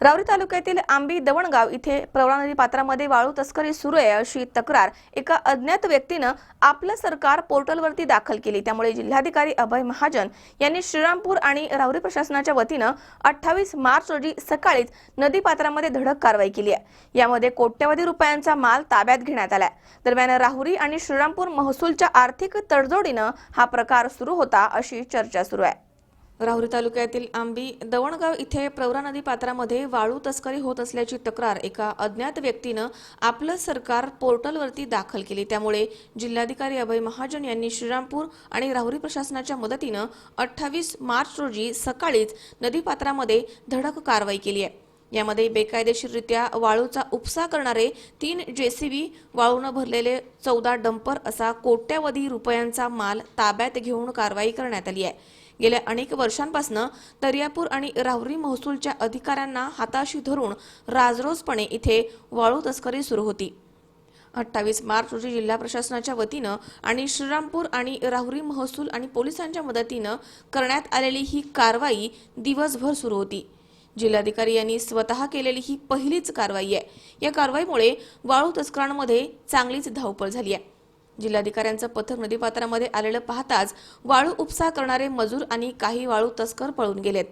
रावरी तालुक्यातील आंबी दवणगाव इथे प्रवरा नदी पात्रामध्ये वाळू तस्करी सुरू आहे अशी तक्रार एका अज्ञात व्यक्तीनं आपलं सरकार पोर्टलवरती दाखल केली. त्यामुळे जिल्हाधिकारी अभय महाजन यांनी श्रीरामपूर आणि राहुरी प्रशासनाच्या वतीनं अठ्ठावीस मार्च रोजी सकाळीच नदी पात्रामध्ये धडक कारवाई केली आहे. यामध्ये कोट्यवधी रुपयांचा माल ताब्यात घेण्यात आलाय. दरम्यान राहुरी आणि श्रीरामपूर महसूलच्या आर्थिक तडजोडीनं हा प्रकार सुरू होता अशी चर्चा सुरू आहे. राहुरी तालुक्यातील आंबी दवणगाव इथे प्रवरा नदी पात्रामध्ये वाळू तस्करी होत असल्याची तक्रार एका अज्ञात व्यक्तीनं आपलं सरकार पोर्टलवरती दाखल केली. त्यामुळे जिल्हाधिकारी अभय महाजन यांनी श्रीरामपूर आणि राहुरी प्रशासनाच्या मदतीनं अठ्ठावीस मार्च रोजी सकाळीच नदीपात्रामध्ये धडक कारवाई केली आहे. यामध्ये बेकायदेशीररित्या वाळूचा उपसा करणारे तीन जेसीबी वाळूनं भरलेले चौदा डंपर असा कोट्यावधी रुपयांचा माल ताब्यात घेऊन कारवाई करण्यात आली आहे. गेल्या अनेक वर्षांपासून दर्यापूर आणि राहुरी महसूलच्या अधिकाऱ्यांना हाताशी धरून राजरोजपणे इथे वाळू तस्करी सुरू होती. अठ्ठावीस मार्च रोजी जिल्हा प्रशासनाच्या वतीनं आणि श्रीरामपूर आणि राहुरी महसूल आणि पोलिसांच्या मदतीनं करण्यात आलेली ही कारवाई दिवसभर सुरू होती. जिल्हाधिकारी यांनी स्वतः केलेली ही पहिलीच कारवाई आहे. या कारवाईमुळे वाळू तस्करांमध्ये चांगलीच धावपळ झाली आहे. जिल्हाधिकाऱ्यांचं पथक नदीपात्रामध्ये आलेलं पाहताच वाळू उपसा करणारे मजूर आणि काही वाळू तस्कर पळून गेलेत.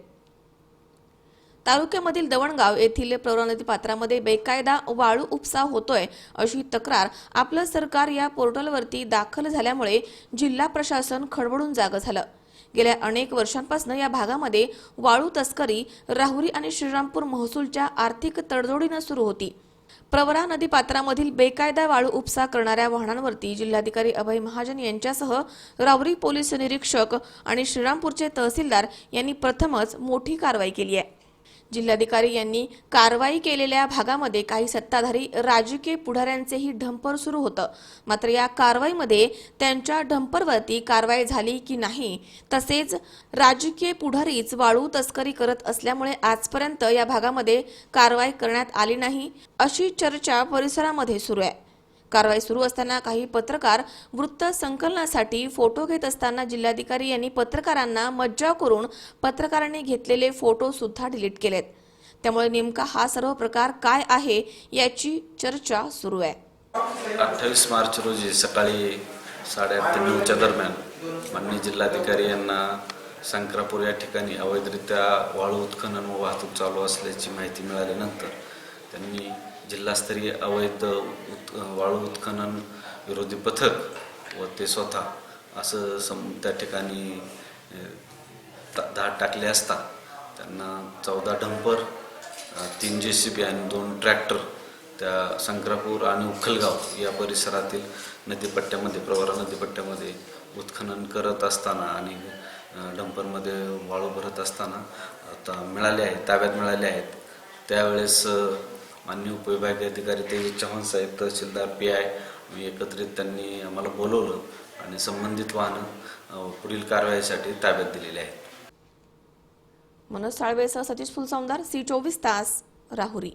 तालुक्यामधील दवणगाव येथील प्रवरा नदीपात्रामध्ये बेकायदा वाळू उपसा होतोय अशी तक्रार आपलं सरकार या पोर्टलवरती दाखल झाल्यामुळे जिल्हा प्रशासन खडबडून जागं झालं. गेल्या अनेक वर्षांपासून या भागामध्ये वाळू तस्करी राहुरी आणि श्रीरामपूर महसूलच्या आर्थिक तडजोडीनं सुरू होती. प्रवरा नदी पात्रामधील बेकायदा वाळू उपसा करणाऱ्या वाहनांवरती जिल्हाधिकारी अभय महाजन यांच्यासह रावरी पोलीस निरीक्षक आणि श्रीरामपूरचे तहसीलदार यांनी प्रथमच मोठी कारवाई केली आहे. जिल्हाधिकारी यांनी कारवाई केलेल्या भागामध्ये काही सत्ताधारी राजकीय पुढाऱ्यांचेही ढंपर सुरू होतं. मात्र या कारवाईमध्ये त्यांच्या ढंपरवरती कारवाई झाली की नाही तसेच राजकीय पुढारीच वाळू तस्करी करत असल्यामुळे आजपर्यंत या भागामध्ये कारवाई करण्यात आली नाही अशी चर्चा परिसरामध्ये सुरू आहे. कारवाई सुरू असताना काही पत्रकार वृत्त संकलनासाठी फोटो घेत असताना जिल्हाधिकारी यांनी पत्रकारांना मज्जाव करून पत्रकारांनी घेतलेले फोटो सुद्धा डिलीट केलेत. त्यामुळे नेमका हा सर्व प्रकार काय आहे याची चर्चा सुरू आहे. अठ्ठावीस मार्च रोजी सकाळी साडेआठ ते नऊच्या दरम्यान माननीय जिल्हाधिकारी यांना संक्रापूर या ठिकाणी अवैधरित्या वाळू उत्खनन व वाहतूक चालू असल्याची माहिती मिळाल्यानंतर त्यांनी जिल्हास्तरीय अवैध उत् वाळू उत्खनन विरोधी पथक व ते स्वतः असं सम त्या ठिकाणी धाड टाकले असता त्यांना चौदा डंपर तीन जे सी बी आणि दोन ट्रॅक्टर त्या संक्रापूर आणि उखलगाव या परिसरातील नदीपट्ट्यामध्ये प्रवरा नदीपट्ट्यामध्ये उत्खनन करत असताना आणि डंपरमध्ये वाळू भरत असताना आता मिळाले आहेत ताब्यात मिळाले आहेत. त्यावेळेस माननीय उपविभागीय अधिकारी तेजस चव्हाण साहेब तहसीलदार पी आय एकत्रित त्यांनी आम्हाला बोलवलं आणि संबंधित वाहनं पुढील कारवाईसाठी ताब्यात दिलेली आहेत. मनोज साळवेसह सतीश फुलसौंदार सी चोवीस तास राहुरी.